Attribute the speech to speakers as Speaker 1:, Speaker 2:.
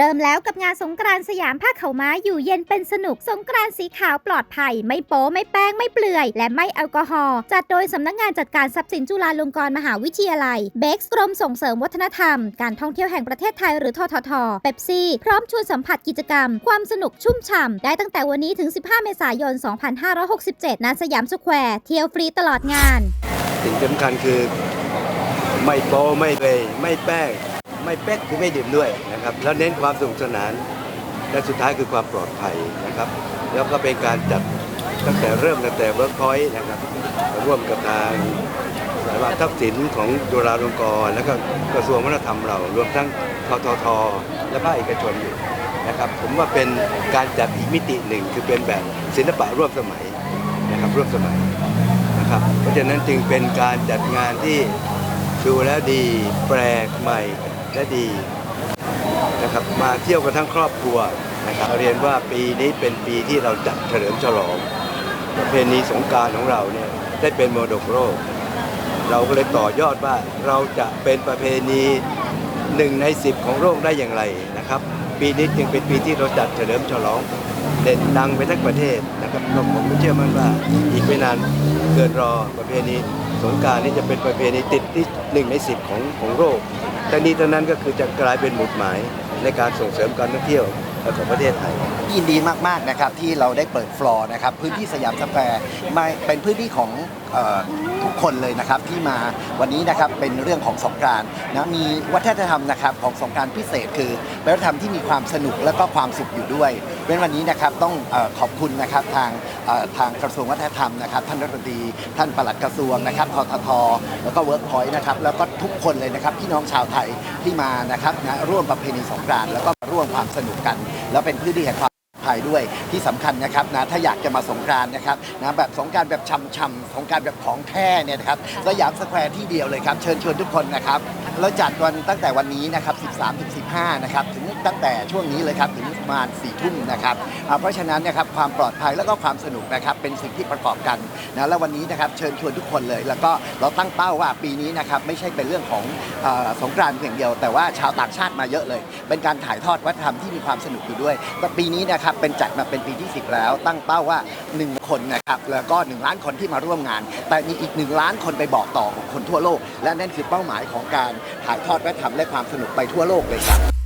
Speaker 1: เริ่มแล้วกับงานสงกรานต์สยามผ้าขาม้าอยู่เย็นเป็นสนุกสงกรานต์สีขาวปลอดภัย ไม่โป๊ไม่แป้งไม่เปลือย และไม่แอลกอฮอล์จัดโดยสำนักงานจัดการทรัพย์สินจุฬาลงกรณ์มหาวิทยาลัยเบกกรมส่งเสริมวัฒนธรรม การท่องเที่ยวแห่งประเทศไทยหรือทททเปปซี่ พร้อมชวนสัมผัสกิจกรรม ความสนุกชุ่มฉ่ำได้ตั้งแต่วันนี้ถึง 15 เมษายน 2567ณสยามสแควร์เที่ยวฟรีตลอดงาน
Speaker 2: สิ่งสำคัญคือไม่โป๊ไม่เปยไม่แป้ง ไม่เป๊กคือไม่ดื่มด้วยนะครับแล้วเน้นความสนุกสนาน และสุดท้ายคือความปลอดภัยนะครับ แล้วก็เป็นการจัดตั้งแต่เริ่มตั้งแต่เวิร์กพอยต์นะครับร่วมกับทางสายว่าทัพสินของจุฬาลงกรณ์แล้วก็กระทรวงวัฒนธรรมเรา รวมทั้งทททและภาคเอกชนอยู่นะครับผมว่าเป็นการจัดอีกมิติหนึ่งคือเป็นแบบศิลปะร่วมสมัยนะครับร่วมสมัยนะครับเพราะฉะนั้นจึงเป็นการจัดงานที่ดูแล้วดีแปลกใหม่ และดีนะครับมาเที่ยวกันทั้งครอบครัวนะครับเรียนว่าปีนี้เป็นปีที่เราจัดเฉลิมฉลองประเพณีสงการของเราเนี่ยได้เป็นมรดกโลกเราก็เลยต่อยอดว่าเราจะเป็นประเพณีหนึ่งในสิบของโลกได้อย่างไรนะครับ ปีนี้จึงเป็นปีที่เราจัดเฉลิมฉลองเด่นดังไปทั้งประเทศนะครับก็ผมก็เชื่อมั่นว่าอีกไม่นานเกินรอประเพณีสงการนี้จะเป็นประเพณีติดที่หนึ่งในสิบของของโลก แต่นี้ทั้งนั้นก็คือจะกลายเป็นหมุดหมายในการส่งเสริมการท่องเที่ยว ของประเทศไทย
Speaker 3: ยินดีมากๆนะครับที่เราได้เปิดฟลอร์นะครับพื้นที่สยามสแควร์มาเป็นพื้นที่ของเอ่อทุกคนเลยนะครับที่มาวันนี้นะครับเป็นเรื่องของสงกรานต์นะมีวัฒนธรรมนะครับของสงกรานต์พิเศษคือเป็นวัฒนธรรมที่มีความสนุกและก็ความสุขอยู่ด้วยเป็นวันนี้นะครับต้องเอ่อขอบคุณนะครับทางเอ่อทางกระทรวงวัฒนธรรมนะครับท่านรัฐมนตรีท่านปลัดกระทรวงนะครับทททแล้วก็เวิร์กพอยต์นะครับแล้วก็ทุกคนเลยนะครับพี่น้องชาวไทยที่มานะครับนะร่วมประเพณีสงกรานต์แล้วก็ร่วมความสนุกกันแล้วเป็นพื้นที่แห่งความภัยด้วยที่สำคัญนะครับนะถ้าอยากจะมาสงกรานนะครับนะแบบสงกรารแบบช่ำๆสงกรารแบบของแท้เนี่ยนะครับสยามสแควร์ที่เดียวเลยครับ เชิญชวนทุกคนนะครับเราจัดวันตั้งแต่วันนี้นะครับ 13ถึง15 นะครับถึง ตั้งแต่ช่วงนี้เลยครับถึงประมาณ4ทุ่มนะครับเพราะฉะนั้นนะครับความปลอดภัยแล้วก็ความสนุกนะครับเป็นสิ่งที่ประกอบกันนะแล้ววันนี้นะครับเชิญชวนทุกคนเลย แล้วก็เราตั้งเป้าว่าปีนี้นะครับไม่ใช่เป็นเรื่องของอ่อสงกรานต์เพียงเดียว แต่ว่าชาวต่างชาติมาเยอะเลย เป็นการถ่ายทอดวัฒนธรรมที่มีความสนุกอยู่ด้วยแต่ปีนี้นะครับเป็นจัดมาเป็นปีที่ 10 แล้ว ตั้งเป้าว่า 1 คนนะครับแล้วก็ 1 ล้านคนที่มาร่วมงาน แต่มีอีก 1 ล้านคนไปบอกต่อของคนทั่วโลก และนั่นคือเป้าหมายของการถ่ายทอดวัฒนธรรมและความสนุกไปทั่วโลกเลยครับ